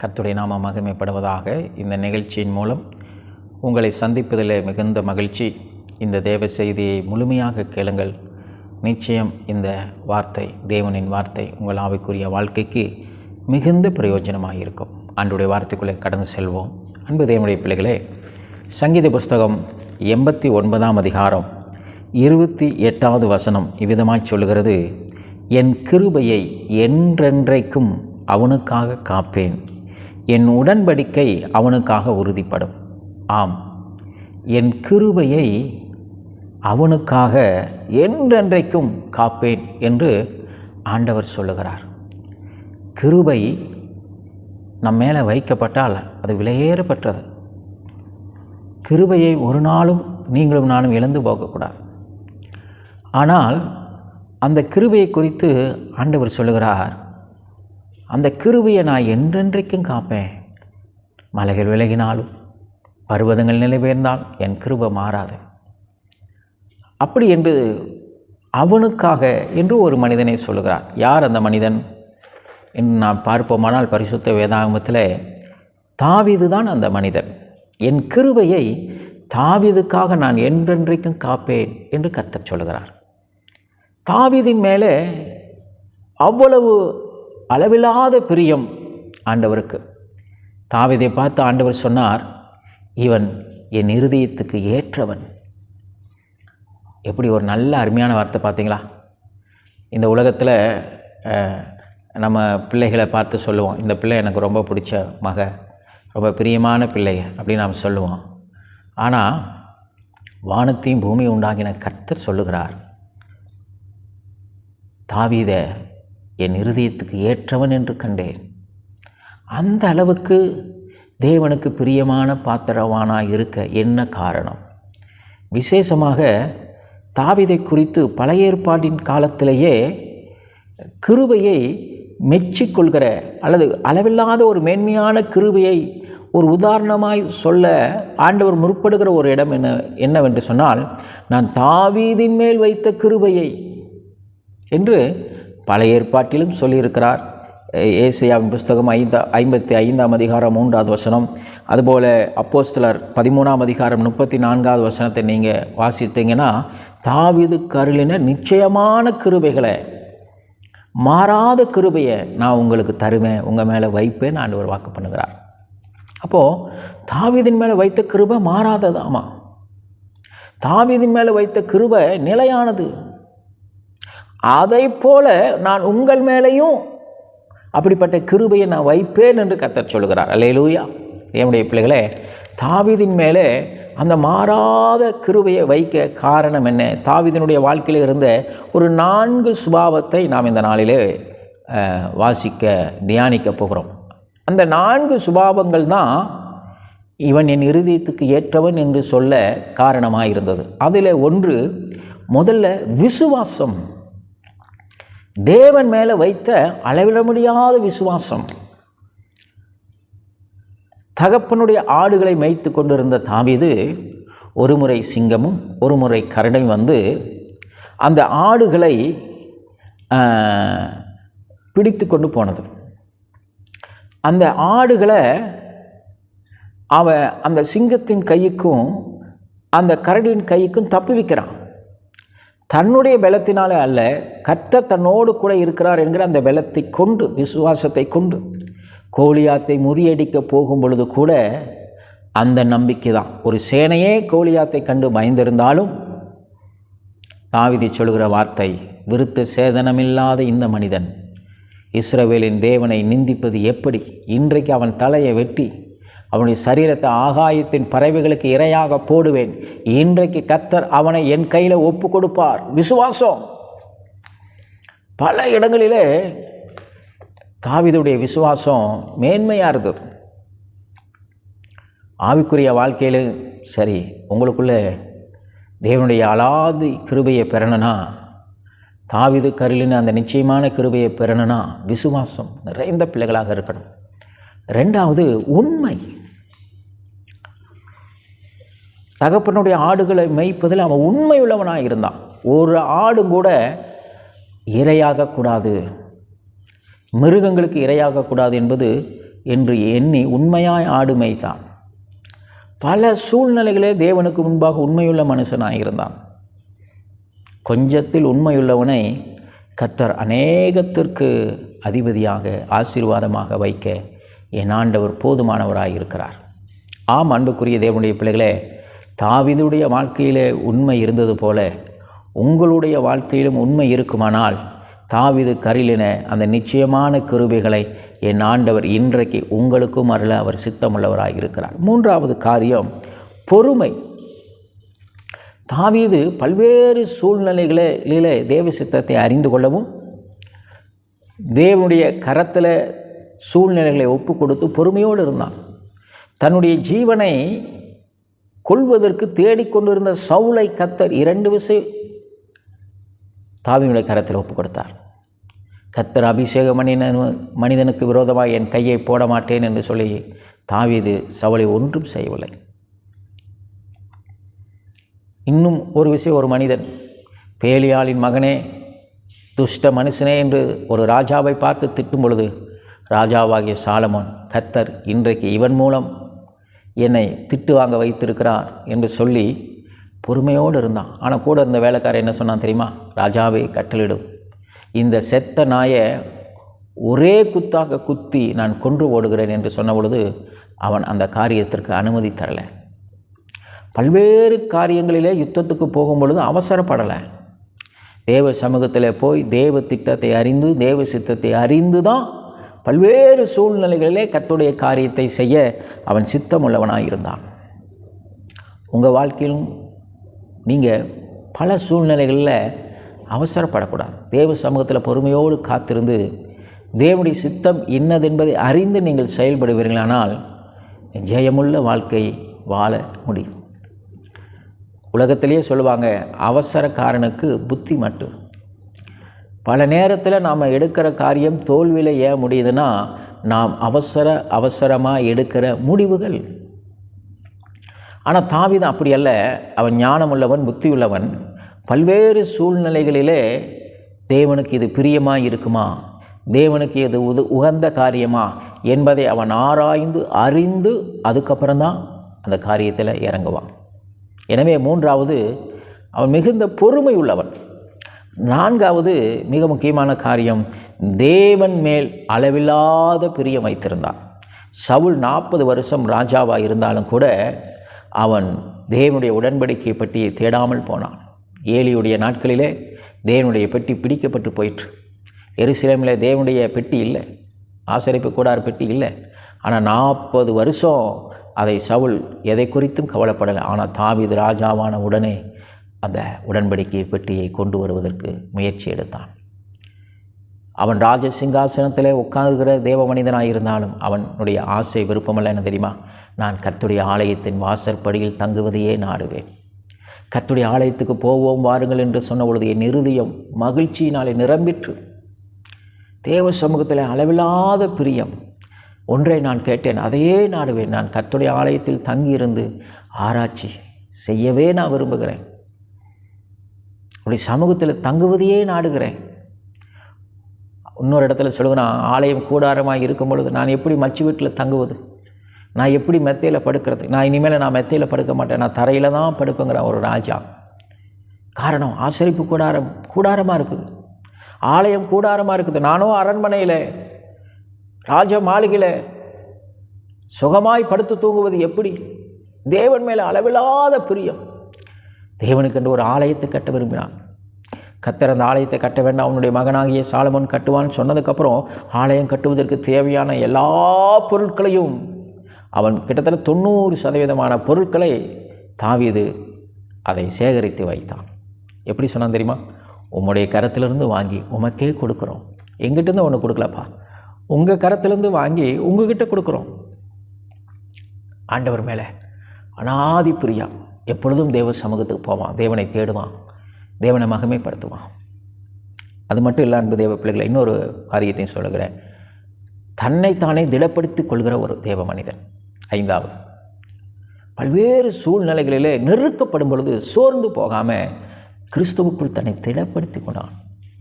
கர்த்துடைய நாம மகிமைப்படுவதாக இந்த நிகழ்ச்சியின் மூலம் உங்களை சந்திப்பதில் மிகுந்த மகிழ்ச்சி. இந்த தேவ செய்தியை முழுமையாக கேளுங்கள். நிச்சயம் இந்த வார்த்தை தேவனின் வார்த்தை உங்கள் ஆவிக்குரிய வாழ்க்கைக்கு மிகுந்த பிரயோஜனமாக இருக்கும். அன்றைய வார்த்தைக்குள்ளே கடந்து செல்வோம். அன்பு தேவனுடைய பிள்ளைகளே சங்கீத புஸ்தகம் எண்பத்தி ஒன்பதாம் அதிகாரம் இருபத்தி எட்டாவது வசனம் இவ்விதமாய் சொல்கிறது என் கிருபையை என்றென்றைக்கும் அவனுக்காக காப்பேன். என் உடன்படிக்கை அவனுக்காக உறுதிப்படும். ஆம். என் கிருபையை அவனுக்காக என்றென்றைக்கும் காப்பேன் என்று ஆண்டவர் சொல்லுகிறார். கிருபை நம் மேலே வைக்கப்பட்டால் அது விலையேறப்பட்டது கிருபையை ஒரு நாளும் நீங்களும் நானும் இழந்து போகக்கூடாது. ஆனால் அந்த கிருபையை குறித்து ஆண்டவர் சொல்லுகிறார். அந்த கிருபையை நான் என்றென்றைக்கும் காப்பேன். மலைகள் விலகினாலும் பருவதங்கள் நிலைபெயர்ந்தால் என் கிருபை மாறாது. அப்படி என்று அவனுக்காக என்று ஒரு மனிதனை சொல்லுகிறார். யார் அந்த மனிதன்? என்று நாம் பார்ப்போமானால் பரிசுத்த வேதாகமத்தில் தாவிது தான் அந்த மனிதன். என் கிருபையை தாவீதுக்காக நான் என்றென்றைக்கும் காப்பேன் என்று கத்தர் சொல்லுகிறார். தாவிதின் மேலே அவ்வளவு அளவில்லாத பிரியம் ஆண்டவருக்கு. தாவிதை பார்த்து ஆண்டவர் சொன்னார் இவன் என் இருதயத்துக்கு ஏற்றவன். எப்படி ஒரு நல்ல அருமையான வார்த்தை பார்த்தீங்களா? இந்த உலகத்தில் நம்ம பிள்ளைகளை பார்த்து சொல்லுவோம் இந்த பிள்ளை எனக்கு ரொம்ப பிடிச்ச மக ரொம்ப பிரியமான பிள்ளை அப்படின்னு நாம் சொல்லுவோம். ஆனால் வானத்தையும் பூமியை உண்டாகின கர்த்தர் சொல்லுகிறார் தாவீத என் இருதயத்துக்கு ஏற்றவன் என்று கண்டேன். அந்த அளவுக்கு தேவனுக்கு பிரியமான பாத்திரவானாக இருக்க என்ன காரணம்? விசேஷமாக தாவீதை குறித்து பழைய ஏற்பாட்டின் காலத்திலேயே கிருபையை மெச்சிக்கொள்கிற அல்லது அளவில்லாத ஒரு மேன்மையான கிருபையை ஒரு உதாரணமாய் சொல்ல ஆண்டவர் முற்படுகிற ஒரு இடம் என்ன என்னவென்று சொன்னால் நான் தாவீதின் மேல் வைத்த கிருபையை என்று பழைய ஏற்பாட்டிலும் சொல்லியிருக்கிறார். ஏசியாவின் புஸ்தகம் ஐந்தா ஐம்பத்தி ஐந்தாம் அதிகாரம் மூன்றாவது வசனம். அதுபோல் அப்போஸ்தலர் பதிமூணாம் அதிகாரம் முப்பத்தி நான்காவது வசனத்தை நீங்கள் வாசித்தீங்கன்னா தாவீது கருளின நிச்சயமான கிருபைகளை மாறாத கிருபையை நான் உங்களுக்கு தருவேன் உங்கள் மேலே வைப்பேன் ஆண்டவர் வாக்கு பண்ணுகிறார். அப்போது தாவிதின் மேலே வைத்த கிருபை மாறாததாமா? தாவிதின் மேலே வைத்த கிருபை நிலையானது. அதை போல நான் உங்கள் மேலேயும் அப்படிப்பட்ட கிருபையை நான் வைப்பேன் என்று கத்தர் சொல்கிறார் அல்லேலூயா. என்னுடைய பிள்ளைகளே தாவிதின் மேலே அந்த மாறாத கிருபையை வைக்க காரணம் என்ன? தாவிதனுடைய வாழ்க்கையில் இருந்த ஒரு நான்கு சுபாவத்தை நாம் இந்த நாளிலே வாசிக்க தியானிக்க போகிறோம். அந்த நான்கு சுபாவங்கள் தான் இவன் என் இருதயத்துக்கு ஏற்றவன் என்று சொல்ல காரணமாக இருந்தது அதில் ஒன்று முதல்ல விசுவாசம். தேவன் மேலே வைத்த அளவிட முடியாத விசுவாசம். தகப்பனுடைய ஆடுகளை மேய்த்து கொண்டிருந்த தாவிது ஒரு முறை சிங்கமும் ஒரு முறை கரடையும் வந்து அந்த ஆடுகளை பிடித்து கொண்டு போனது. அந்த ஆடுகளை அவன் அந்த சிங்கத்தின் கைக்கும் அந்த கரடியின் கைக்கும் தப்பி வைக்கிறான். தன்னுடைய பலத்தினாலே அல்ல கத்த தன்னோடு கூட இருக்கிறார் என்கிற அந்த பலத்தை கொண்டு விசுவாசத்தை கொண்டு கோலியாத்தை முறியடிக்க போகும் பொழுது கூட அந்த நம்பிக்கை தான். ஒரு சேனையே கோலியாத்தை கண்டு பயந்திருந்தாலும் தாவிதி சொல்கிற வார்த்தை விருத்த சேதனமில்லாத இந்த மனிதன் இஸ்ரவேலின் தேவனை நிந்திப்பது எப்படி? இன்றைக்கு அவன் தலையை வெட்டி அவனுடைய சரீரத்தை ஆகாயத்தின் பறவைகளுக்கு இரையாக போடுவேன். இன்றைக்கு கத்தர் அவனை என் கையில் ஒப்பு கொடுப்பார். விசுவாசம். பல இடங்களிலே தாவிதுடைய விசுவாசம் மேன்மையாக இருந்தது. ஆவிக்குரிய வாழ்க்கையில் சரி உங்களுக்குள்ளே தேவனுடைய அலாதி கிருபையை பெறணும்னா தாவிது கருளின அந்த நிச்சயமான கிருபையை பெறணும்னா விசுவாசம் நிறைந்த பிள்ளைகளாக இருக்கணும். ரெண்டாவது உண்மை. தகப்பனுடைய ஆடுகளை மேய்ப்பதில் அவன் உண்மை உள்ளவனாக இருந்தான். ஒரு ஆடும் கூட இரையாகக்கூடாது. மிருகங்களுக்கு இரையாகக்கூடாது என்பது என்று எண்ணி உண்மையாய் ஆடு மேய்த்தான். பல சூழ்நிலைகளே தேவனுக்கு முன்பாக உண்மையுள்ள மனுஷனாக இருந்தான். கொஞ்சத்தில் உண்மையுள்ளவனை கத்தர் அநேகத்திற்கு அதிபதியாக ஆசீர்வாதமாக வைக்க என் ஆண்டவர் போதுமானவராக இருக்கிறார் ஆம் அன்புக்குரிய தேவனுடைய பிள்ளைகளே தாவிதுடைய வாழ்க்கையிலே உண்மை இருந்தது போல உங்களுடைய வாழ்க்கையிலும் உண்மை இருக்குமானால் தாவிது கரிலின அந்த நிச்சயமான கிருபைகளை என் ஆண்டவர் இன்றைக்கு உங்களுக்கும் அருள அவர் சித்தமுள்ளவராக இருக்கிறார். மூன்றாவது காரியம் பொறுமை. தாவீது பல்வேறு சூழ்நிலைகளிலே தேவ சித்தத்தை அறிந்து கொள்ளவும் தேவனுடைய கரத்தில் சூழ்நிலைகளை ஒப்பு கொடுத்து பொறுமையோடு இருந்தான். தன்னுடைய ஜீவனை கொள்வதற்கு தேடிக்கொண்டிருந்த சவுளை கத்தர் இரண்டு விசை தாவினுடைய கரத்தில் ஒப்பு கொடுத்தார் கத்தர் அபிஷேக மனிதன் மனிதனுக்கு விரோதமாக என் கையை போட மாட்டேன் என்று சொல்லி தாவீது சவுளை ஒன்றும் செய்யவில்லை. இன்னும் ஒரு விஷயம் ஒரு மனிதன் பேலியாளின் மகனே துஷ்ட மனுஷனே என்று ஒரு ராஜாவை பார்த்து திட்டும் பொழுது ராஜாவாகிய சாலமோன் கத்தர் இன்றைக்கு இவன் மூலம் என்னை திட்டு வாங்க வைத்திருக்கிறார் என்று சொல்லி பொறுமையோடு இருந்தான். ஆனால் கூட இருந்த வேலைக்காரன் என்ன சொன்னான் தெரியுமா? ராஜாவே கட்டளிடும் இந்த செத்த நாயை ஒரே குத்தாக குத்தி நான் கொன்று ஓடுகிறேன் என்று சொன்ன பொழுது அவன் அந்த காரியத்திற்கு அனுமதி தரலை. பல்வேறு காரியங்களிலே யுத்தத்துக்கு போகும் பொழுது அவசரப்படலை. தேவ சமூகத்தில் போய் தேவ திட்டத்தை அறிந்து தேவ சித்தத்தை அறிந்து தான் பல்வேறு சூழ்நிலைகளிலே கத்துடைய காரியத்தை செய்ய அவன் சித்தமுள்ளவனாக இருந்தான் உங்கள் வாழ்க்கையிலும் நீங்கள் பல சூழ்நிலைகளில் அவசரப்படக்கூடாது. தேவ சமூகத்தில் பொறுமையோடு காத்திருந்து தேவனுடைய சித்தம் இன்னதென்பதை அறிந்து நீங்கள் செயல்படுவீர்களானால் ஜெயமுள்ள வாழ்க்கை வாழ முடியும். உலகத்திலேயே சொல்லுவாங்க அவசரக்காரனுக்கு புத்தி மட்டும். பல நேரத்தில் நாம் எடுக்கிற காரியம் தோல்வியில் ஏன் முடியுதுன்னா நாம் அவசர அவசரமாக எடுக்கிற முடிவுகள். ஆனால் தாவிதான் அப்படி அல்ல. அவன் ஞானமுள்ளவன் புத்தியுள்ளவன். பல்வேறு சூழ்நிலைகளிலே தேவனுக்கு இது பிரியமாக இருக்குமா? தேவனுக்கு இது உது உகந்த காரியமா? என்பதை அவன் ஆராய்ந்து அறிந்து அதுக்கப்புறம்தான் அந்த காரியத்தில் இறங்குவான். எனவே மூன்றாவது அவன் மிகுந்த பொறுமை உள்ளவன். நான்காவது மிக முக்கியமான காரியம் தேவன் மேல் அளவில்லாத பிரியம் வைத்திருந்தான். சவுல் நாற்பது வருஷம் ராஜாவாக இருந்தாலும் கூட அவன் தேவனுடைய உடன்படிக்கை பெட்டியை தேடாமல் போனான். ஏலியுடைய நாட்களிலே தேவனுடைய பெட்டி பிடிக்கப்பட்டு போயிற்று. எருசலேமில் தேவனுடைய பெட்டி இல்லை. ஆசரிப்பு கூடார பெட்டி இல்லை. ஆனால் நாற்பது வருஷம் அதை சவுல் எதை குறித்தும் கவலைப்படலை. ஆனால் தாவிது ராஜாவான உடனே அந்த உடன்படிக்கை பெட்டியை கொண்டு வருவதற்கு முயற்சி எடுத்தான். அவன் ராஜ சிங்காசனத்திலே உட்கார்கிற தேவ மனிதனாக இருந்தாலும் அவனுடைய ஆசை விருப்பமல்ல என்ன தெரியுமா? நான் கத்துடைய ஆலயத்தின் வாசற்படியில் தங்குவதையே நாடுவேன். கத்துடைய ஆலயத்துக்கு போவோம் வாருங்கள் என்று சொன்ன பொழுது என் இருதயம் மகிழ்ச்சியினாலே நிரம்பிற்று. தேவ சமூகத்தில் அளவில்லாத பிரியம். ஒன்றை நான் கேட்டேன் அதையே நாடுவேன். நான் கத்துடைய ஆலயத்தில் தங்கியிருந்து ஆராய்ச்சி செய்யவே நான் விரும்புகிறேன். உடைய சமூகத்தில் தங்குவதையே நாடுகிறேன். இன்னொரு இடத்துல சொல்லுகிறான் ஆலயம் கூடாரமாக இருக்கும் பொழுது நான் எப்படி மச்சு வீட்டில் தங்குவது? நான் எப்படி மெத்தையில் படுக்கிறது? நான் இனிமேல் நான் மெத்தையில் படுக்க மாட்டேன். நான் தரையில் தான் படுப்பேங்கிறான் ஒரு ராஜா. காரணம் ஆசரிப்பு கூடாரம் கூடாரமாக இருக்குது. ஆலயம் கூடாரமாக இருக்குது. நானும் அரண்மனையில் ராஜ மாளிகையில் சுகமாய் படுத்து தூங்குவது எப்படி? தேவன் மேலே அளவில்லாத பிரியம். தேவனுக்கென்று ஒரு ஆலயத்தை கட்ட விரும்பினான். கத்தர் அந்த ஆலயத்தை கட்ட வேண்டாம். அவனுடைய மகனாகிய சாலமன் கட்டுவான்னு சொன்னதுக்கப்புறம் ஆலயம் கட்டுவதற்கு தேவையான எல்லா பொருட்களையும் அவன் கிட்டத்தட்ட தொண்ணூறு சதவீதமான பொருட்களை தாவியது அதை சேகரித்து வைத்தான். எப்படி சொன்னான் தெரியுமா? உம்முடைய கரத்திலிருந்து வாங்கி உமக்கே கொடுக்குறோம். எங்கிட்டேருந்து ஒன்று கொடுக்கலப்பா? உங்கள் கரத்திலேருந்து வாங்கி உங்ககிட்ட கொடுக்குறோம். ஆண்டவர் மேலே அனாதி பிரியா எப்பொழுதும் தேவ சமூகத்துக்கு போவான். தேவனை தேடுவான். தேவனை மகமைப்படுத்துவான். அது மட்டும் இல்லை அன்பு தேவ பிள்ளைகளை இன்னொரு காரியத்தையும் சொல்லுகிறேன். தன்னைத்தானே திடப்படுத்திக் கொள்கிற ஒரு தேவ மனிதன். ஐந்தாவது பல்வேறு சூழ்நிலைகளிலே நெருக்கப்படும் பொழுது சோர்ந்து போகாமல் கிறிஸ்துவுக்குள் தன்னை திடப்படுத்தி கொண்டான்.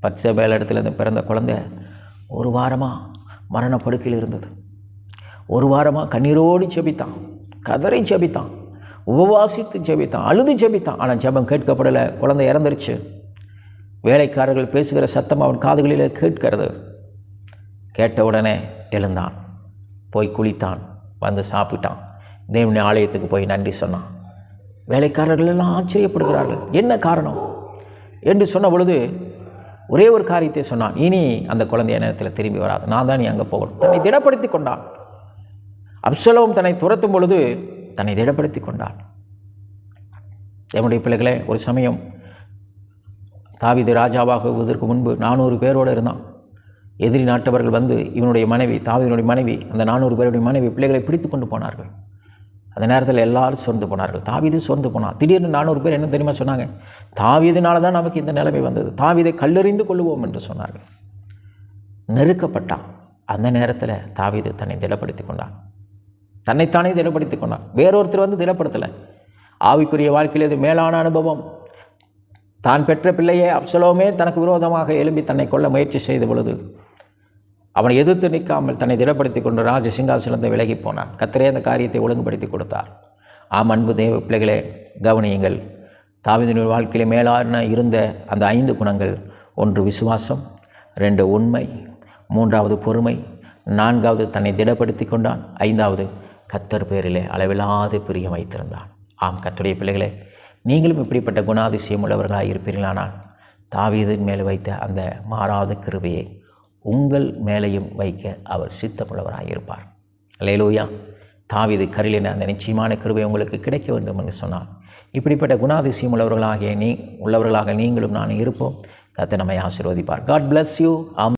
பச்சை இடத்துல இருந்து பிறந்த குழந்தை ஒரு வாரமாக மரணப்படுக்கையில் இருந்தது. ஒரு வாரமாக கண்ணீரோடு செபித்தான். கதறி செபித்தான். உபவாசித்து ஜெபித்தான் அழுது ஜெபித்தான். ஆனால் ஜெபம் கேட்கப்படலை. குழந்தை இறந்துருச்சு. வேலைக்காரர்கள் பேசுகிற சத்தம் அவன் காதுகளில் கேட்கிறது. கேட்ட உடனே எழுந்தான். போய் குளித்தான். வந்து சாப்பிட்டான். தேவனுடைய ஆலயத்துக்கு போய் நன்றி சொன்னான். வேலைக்காரர்கள் எல்லாம் ஆச்சரியப்படுகிறார்கள். என்ன காரணம்? என்று சொன்ன பொழுது ஒரே ஒரு காரியத்தை சொன்னான். இனி அந்த குழந்தைய நேரத்தில் திரும்பி வராது. நான் தான் நீ அங்கே போகணும். தன்னை திடப்படுத்தி கொண்டான். அப்சலோம் தன்னை துரத்தும் பொழுது தன்னை திடப்படுத்தி கொண்டான் என்னுடைய பிள்ளைகளே ஒரு சமயம் தாவீது ராஜாவாகுவதற்கு முன்பு நானூறு பேரோடு இருந்தான். எதிரி நாட்டவர்கள் வந்து இவனுடைய மனைவி தாவிதனுடைய மனைவி அந்த நானூறு பேருடைய மனைவி பிள்ளைகளை பிடித்து கொண்டு போனார்கள். அந்த நேரத்தில் எல்லாரும் சோர்ந்து போனார்கள். தாவீது சோர்ந்து போனான். திடீர்னு நானூறு பேர் என்ன தெரியுமா சொன்னாங்க? தாவீதுனால தான் நமக்கு இந்த நிலைமை வந்தது. தாவிதை கல்லறிந்து கொள்ளுவோம் என்று சொன்னார்கள். நெருக்கப்பட்டான். அந்த நேரத்தில் தாவீது தன்னை திடப்படுத்தி கொண்டான். தன்னைத்தானே திடப்படுத்தி கொண்டான். வேறொருத்தர் வந்து திடப்படுத்தலை. ஆவிக்குரிய வாழ்க்கையில் இது மேலான அனுபவம். தான் பெற்ற பிள்ளையே அப்சலோமே தனக்கு விரோதமாக எழும்பி தன்னை கொள்ள முயற்சி செய்த பொழுது அவனை எதிர்த்து நிற்காமல் தன்னை திடப்படுத்தி கொண்டு ராஜ சிங்காசனத்தை விலகி போனான். கத்திரே அந்த காரியத்தை ஒழுங்குபடுத்தி கொடுத்தார். ஆம் அன்பு தேவ பிள்ளைகளே கவனியுங்கள். தாவிதனுடைய வாழ்க்கையிலே மேலான இருந்த அந்த ஐந்து குணங்கள். ஒன்று விசுவாசம். ரெண்டு உண்மை. மூன்றாவது பொறுமை. நான்காவது தன்னை திடப்படுத்தி கொண்டான். ஐந்தாவது கத்தர் பேரிலே அளவில்லாத பிரியம் வைத்திருந்தான் ஆம் கத்துடைய பிள்ளைகளே நீங்களும் இப்படிப்பட்ட குணாதிசயம் உள்ளவர்களாக இருப்பீர்களானால் தாவீதின் மேல் வைத்த அந்த மாறாத கிருபையை உங்கள் மேலேயும் வைக்க அவர் சித்தமுள்ளவராக இருப்பார். லேலூயா தாவிது கரிலின அந்த நிச்சயமான கிருபை உங்களுக்கு கிடைக்க வேண்டும் என்று சொன்னார். இப்படிப்பட்ட குணாதிசயம் உள்ளவர்களாகிய நீ உள்ளவர்களாக நீங்களும் நான் இருப்போம். கத்தை நம்மை ஆசீர்வதிப்பார். காட் பிளஸ் யூ ஆம்